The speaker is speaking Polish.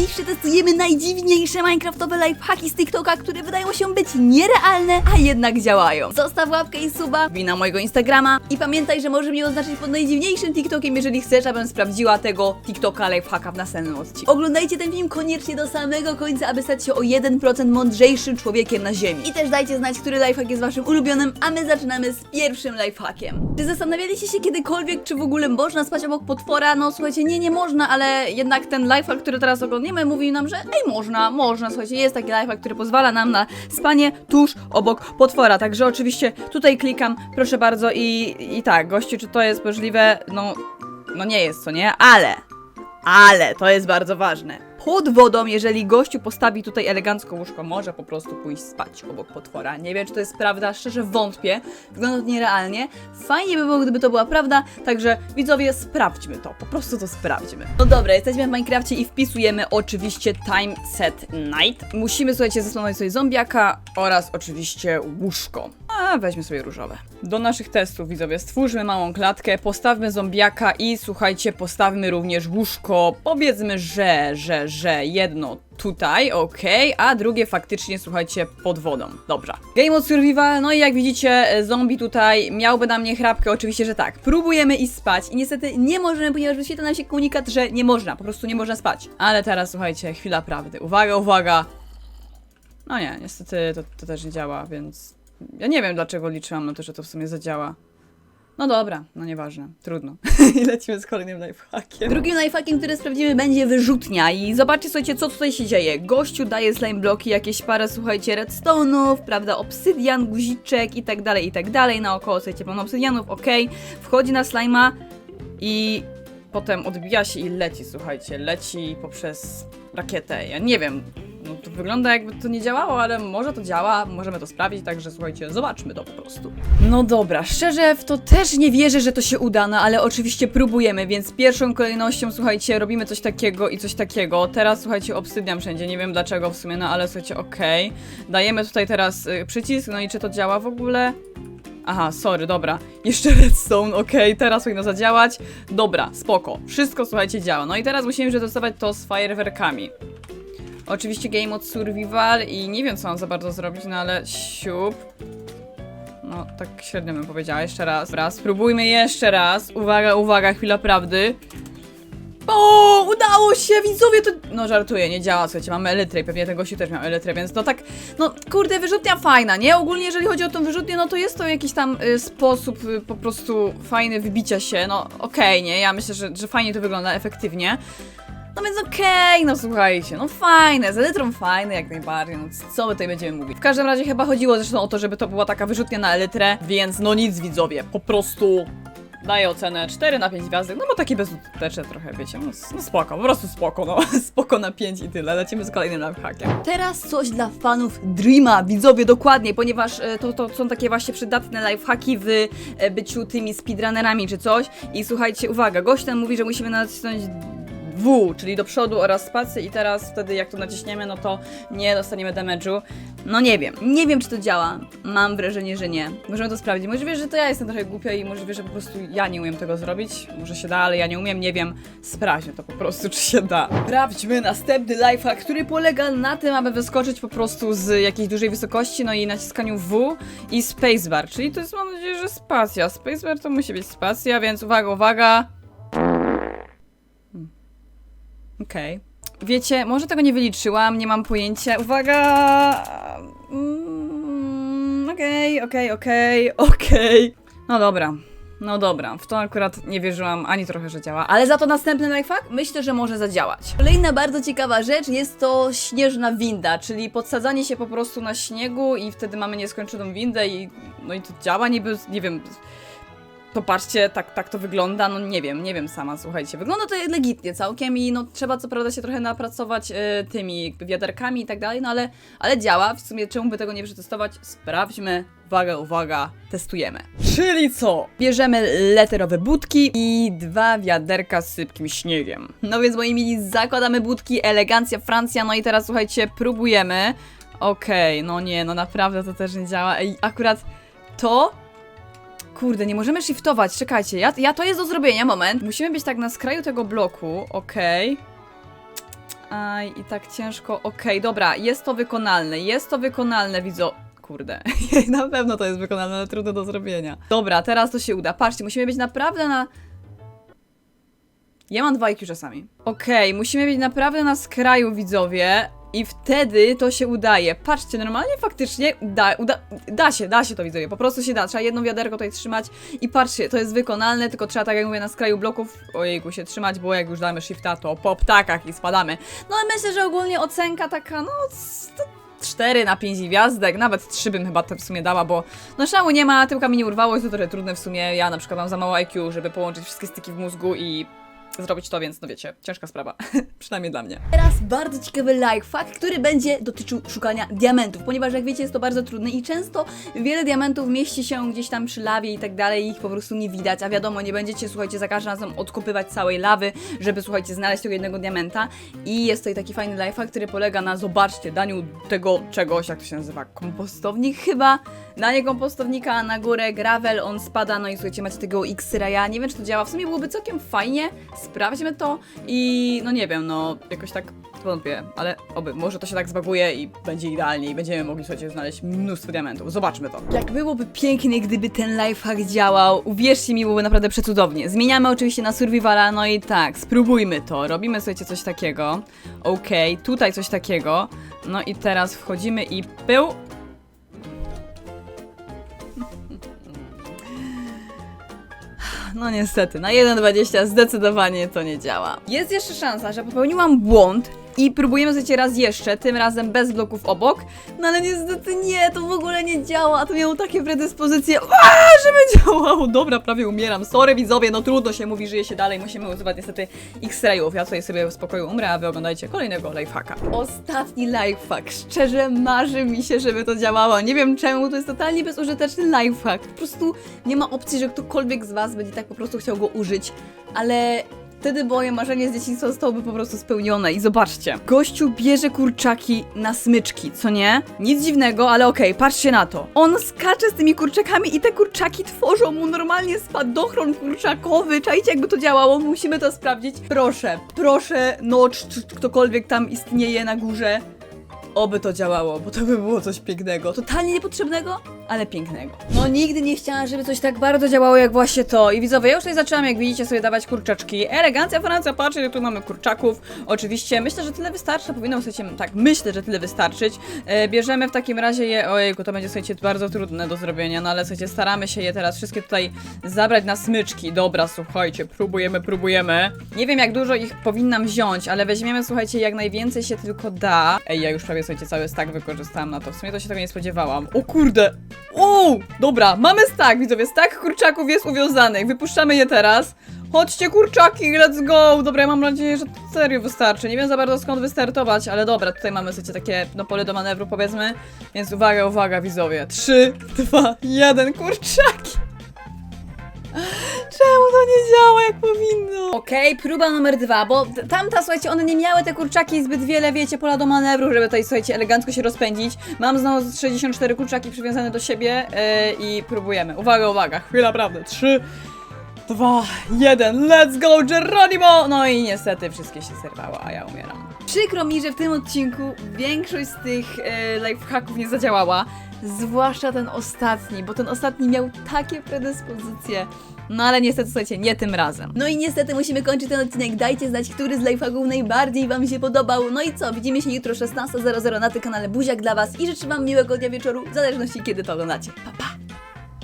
Dziś przetestujemy najdziwniejsze minecraftowe lifehacki z TikToka, które wydają się być nierealne, a jednak działają. Zostaw łapkę i suba, wbij na mojego Instagrama i pamiętaj, że możesz mnie oznaczyć pod najdziwniejszym TikTokiem, jeżeli chcesz, abym sprawdziła tego TikToka lifehacka w następnym odcinku. Oglądajcie ten film koniecznie do samego końca, aby stać się o 1% mądrzejszym człowiekiem na ziemi. I też dajcie znać, który lifehack jest waszym ulubionym, a my zaczynamy z pierwszym lifehackiem. Czy zastanawialiście się kiedykolwiek, czy w ogóle można spać obok potwora? No słuchajcie, nie, nie można, ale jednak ten lifehack, który teraz oglądniemy, mówi nam, że ej, można, można, słuchajcie, jest taki lifehack, który pozwala nam na spanie tuż obok potwora, także oczywiście tutaj klikam, proszę bardzo i, i tak, gościu, czy to jest możliwe? No, no nie jest, co nie? Ale, ale, to jest bardzo ważne. Pod wodą, jeżeli gościu postawi tutaj elegancko łóżko, może po prostu pójść spać obok potwora. Nie wiem, czy to jest prawda, szczerze wątpię. Wygląda to nierealnie. Fajnie by było, gdyby to była prawda, także widzowie, sprawdźmy to. Po prostu to sprawdźmy. No dobra, jesteśmy w Minecrafcie i wpisujemy oczywiście time set night. Musimy, słuchajcie, zasłonić sobie zombiaka oraz oczywiście łóżko. A weźmy sobie różowe. Do naszych testów, widzowie, stwórzmy małą klatkę, postawmy zombiaka i słuchajcie, postawmy również łóżko. Powiedzmy, że, że, że jedno tutaj, okej, a drugie faktycznie, słuchajcie, pod wodą. Dobrze. Game of Survival, no i jak widzicie, zombie tutaj miałby na mnie chrapkę, oczywiście, że tak. Próbujemy iść spać i niestety nie możemy, ponieważ wyświetla nam się komunikat, że nie można, po prostu nie można spać. Ale teraz, słuchajcie, chwila prawdy. Uwaga, uwaga. No nie, niestety to, to też nie działa, więc ja nie wiem dlaczego liczyłam na to, że to w sumie zadziała. No dobra, no nieważne, trudno. I lecimy z kolejnym lifehackiem. Drugim lifehackiem, który sprawdzimy, będzie wyrzutnia. I zobaczcie, słuchajcie, co tutaj się dzieje. Gościu daje slime bloki, jakieś parę, słuchajcie, redstone'ów, prawda, obsydian, guziczek i tak dalej, i tak dalej. Naokoło, słuchajcie, pełno obsydianów, okej. Wchodzi na slima i potem odbija się i leci, słuchajcie, leci poprzez rakietę. Ja nie wiem, no to wygląda jakby to nie działało, ale może to działa, możemy to sprawdzić, także słuchajcie, zobaczmy to po prostu. No dobra, szczerze w to też nie wierzę, że to się uda, no ale oczywiście próbujemy, więc pierwszą kolejnością, słuchajcie, robimy coś takiego i coś takiego. Teraz, słuchajcie, obsydian wszędzie, nie wiem dlaczego w sumie, no ale słuchajcie, okej. Dajemy tutaj teraz y, przycisk, no i czy to działa w ogóle? Aha, sorry, dobra. Jeszcze redstone, okej, teraz powinno zadziałać. Dobra, spoko. Wszystko, słuchajcie, działa. No i teraz musimy przetestować to z fajerwerkami. Oczywiście game od survival i nie wiem, co mam za bardzo zrobić, no ale siup. No, tak średnio bym powiedziała. Jeszcze raz. Dobra, spróbujmy jeszcze raz. Uwaga, uwaga, chwila prawdy. O, udało się, widzowie, to... No żartuję, nie działa, słuchajcie, mamy elytrę i pewnie ten gościu też miał elytrę, więc no tak, no kurde, wyrzutnia fajna, nie? Ogólnie jeżeli chodzi o tą wyrzutnię, no to jest to jakiś tam y, sposób y, po prostu fajny wybicia się, no okej, nie? Ja myślę, że, że fajnie to wygląda, efektywnie. No więc okej, no słuchajcie, no fajne, z elytrą fajne jak najbardziej, no co my tutaj będziemy mówić. W każdym razie chyba chodziło zresztą o to, żeby to była taka wyrzutnia na elytrę, więc no nic widzowie, po prostu daję ocenę 4 na 5 gwiazdek, no bo takie bezużyteczne trochę, wiecie, no, no spoko, po prostu spoko, no spoko na 5 i tyle, lecimy z kolejnym lifehackiem. Teraz coś dla fanów Dreama, widzowie, dokładnie, ponieważ e, to, to są takie właśnie przydatne lifehacki w e, byciu tymi speedrunnerami czy coś i słuchajcie, uwaga, gość ten mówi, że musimy nacisnąć W, czyli do przodu oraz spacy i teraz wtedy jak to naciśniemy, no to nie dostaniemy damage'u. No nie wiem, nie wiem czy to działa. Mam wrażenie, że nie. Możemy to sprawdzić. Możliwe, że to ja jestem trochę głupia i możliwe, że po prostu ja nie umiem tego zrobić. Może się da, ale ja nie umiem, nie wiem. Sprawdźmy to po prostu, czy się da. Sprawdźmy następny lifehack, który polega na tym, aby wyskoczyć po prostu z jakiejś dużej wysokości, no i naciskaniu W i spacebar, czyli to jest mam nadzieję, że spacja. Spacebar to musi być spacja, więc uwaga, uwaga. Okej. Wiecie, może tego nie wyliczyłam, nie mam pojęcia. Uwaga! Mm, Okej, okej, okej, okej. No dobra. No dobra, w to akurat nie wierzyłam ani trochę, że działa, ale za to następny lifehack myślę, że może zadziałać. Kolejna bardzo ciekawa rzecz jest to śnieżna winda, czyli podsadzanie się po prostu na śniegu i wtedy mamy nieskończoną windę i no i to działa niby, nie wiem, Popatrzcie, tak, tak to wygląda, no nie wiem, nie wiem sama, słuchajcie. Wygląda to legitnie całkiem i no trzeba co prawda się trochę napracować y, tymi wiaderkami i tak dalej, no ale, ale działa. W sumie czemu by tego nie przetestować? Sprawdźmy. Uwaga, uwaga, testujemy. Czyli co? Bierzemy leterowe budki i dwa wiaderka z sypkim śniegiem. No więc moi mili, zakładamy budki, elegancja Francja, no i teraz słuchajcie, próbujemy. Okej, no nie, no naprawdę to też nie działa. Ej, akurat to Kurde, nie możemy shiftować, czekajcie, ja, ja to jest do zrobienia, moment. Musimy być tak na skraju tego bloku, okej. Aj, i tak ciężko. Okej, dobra, jest to wykonalne. Jest to wykonalne, widzo. Kurde, na pewno to jest wykonalne, ale trudno do zrobienia. Dobra, teraz to się uda. Patrzcie, musimy być naprawdę na. Ja mam dwa IQ czasami. Okej, musimy być naprawdę na skraju, widzowie. I wtedy to się udaje. Patrzcie, normalnie faktycznie da, uda, da się, da się to widzowie. Po prostu się da. Trzeba jedno wiaderko tutaj trzymać i patrzcie, to jest wykonalne, tylko trzeba, tak jak mówię, na skraju bloków, ojejku, się trzymać, bo jak już damy shifta, to po ptakach i spadamy. No ale myślę, że ogólnie ocenka taka, no... c- to 4 na 5 gwiazdek, nawet 3 bym chyba w sumie dała, bo no szału nie ma, tyłka mi nie urwało, jest to trochę trudne w sumie. Ja na przykład mam za mało IQ, żeby połączyć wszystkie styki w mózgu i zrobić to, więc no wiecie, ciężka sprawa. Przynajmniej dla mnie. Teraz bardzo ciekawy lifehack, który będzie dotyczył szukania diamentów, ponieważ jak wiecie jest to bardzo trudne i często wiele diamentów mieści się gdzieś tam przy lawie i tak dalej i ich po prostu nie widać, a wiadomo, nie będziecie, słuchajcie, za każdym razem odkopywać całej lawy, żeby, słuchajcie, znaleźć tego jednego diamenta i jest tutaj taki fajny lifehack, który polega na, zobaczcie, daniu tego czegoś, jak to się nazywa, kompostownik chyba, danie kompostownika na górę, gravel, on spada, no i słuchajcie, macie tego X-raya, nie wiem, czy to działa, w sumie byłoby całkiem fajnie, sprawdźmy to i no nie wiem, no jakoś tak wątpię, ale oby, może to się tak zbaguje i będzie idealnie i będziemy mogli słuchajcie znaleźć mnóstwo diamentów, zobaczmy to. Jak byłoby pięknie, gdyby ten lifehack działał, uwierzcie mi, byłoby naprawdę przecudownie. Zmieniamy oczywiście na survivala, no i tak, spróbujmy to, robimy słuchajcie coś takiego, okej, tutaj coś takiego, no i teraz wchodzimy i pył, No niestety, na 1.20 zdecydowanie to nie działa. Jest jeszcze szansa, że popełniłam błąd i próbujemy słuchajcie raz jeszcze, tym razem bez bloków obok, no ale niestety nie, to w ogóle nie działa, to miało takie predyspozycje, Aaa, żeby działało. Dobra, prawie umieram, sorry widzowie, no trudno się mówi, żyje się dalej, musimy używać niestety X-rayów, ja tutaj sobie w spokoju umrę, a wy oglądajcie kolejnego lifehacka. Ostatni lifehack, szczerze marzy mi się, żeby to działało, nie wiem czemu, to jest totalnie bezużyteczny lifehack, po prostu nie ma opcji, że ktokolwiek z was będzie tak po prostu chciał go użyć, ale Wtedy moje marzenie z dzieciństwa zostałoby po prostu spełnione. I zobaczcie, gościu bierze kurczaki na smyczki, co nie? Nic dziwnego, ale okej, patrzcie na to. On skacze z tymi kurczakami i te kurczaki tworzą mu normalnie spadochron kurczakowy. Czajcie, jakby to działało? Musimy to sprawdzić. Proszę, proszę, nocz, czy ktokolwiek tam istnieje na górze. Oby to działało, bo to by było coś pięknego. Totalnie niepotrzebnego, ale pięknego. No nigdy nie chciałam, żeby coś tak bardzo działało jak właśnie to. I widzowie, ja już tutaj zaczęłam, jak widzicie, sobie dawać kurczaczki. Elegancja Francja, patrzcie, tu mamy kurczaków. Oczywiście, myślę, że tyle wystarczy. Powinno, słuchajcie, tak, myślę, że tyle wystarczyć. E, bierzemy w takim razie je, ojejku, to będzie, słuchajcie, bardzo trudne do zrobienia, no ale słuchajcie, staramy się je teraz wszystkie tutaj zabrać na smyczki. Dobra, słuchajcie, próbujemy, próbujemy. Nie wiem, jak dużo ich powinnam wziąć, ale weźmiemy, słuchajcie, jak najwięcej się tylko da. Ej, ja już prawie, słuchajcie, cały stack wykorzystałam na to. W sumie to się tego nie spodziewałam. O kurde! O! Dobra, mamy stack, widzowie. Stack kurczaków jest uwiązanych. Wypuszczamy je teraz. Chodźcie kurczaki, let's go! Dobra, ja mam nadzieję, że to serio wystarczy. Nie wiem za bardzo skąd wystartować, ale dobra, tutaj mamy słuchajcie takie no, pole do manewru powiedzmy. Więc uwaga, uwaga widzowie. 3, 2, 1, kurczaki! Czemu to nie działa jak powinno? Okej, próba numer dwa, bo tamta, słuchajcie, one nie miały te kurczaki zbyt wiele, wiecie, pola do manewru, żeby tutaj, słuchajcie, elegancko się rozpędzić. Mam znowu 64 kurczaki przywiązane do siebie yy, i próbujemy. Uwaga, uwaga, chwila prawdy. 3, 2, 1, let's go, Geronimo! No i niestety wszystkie się zerwały, a ja umieram. Przykro mi, że w tym odcinku większość z tych e, lifehacków nie zadziałała. Zwłaszcza ten ostatni, bo ten ostatni miał takie predyspozycje. No ale niestety, słuchajcie, nie tym razem. No i niestety musimy kończyć ten odcinek. Dajcie znać, który z lifehacków najbardziej Wam się podobał. No i co, widzimy się jutro 16.00 na tym kanale Buziak dla Was i życzę Wam miłego dnia wieczoru, w zależności kiedy to oglądacie. Pa, pa!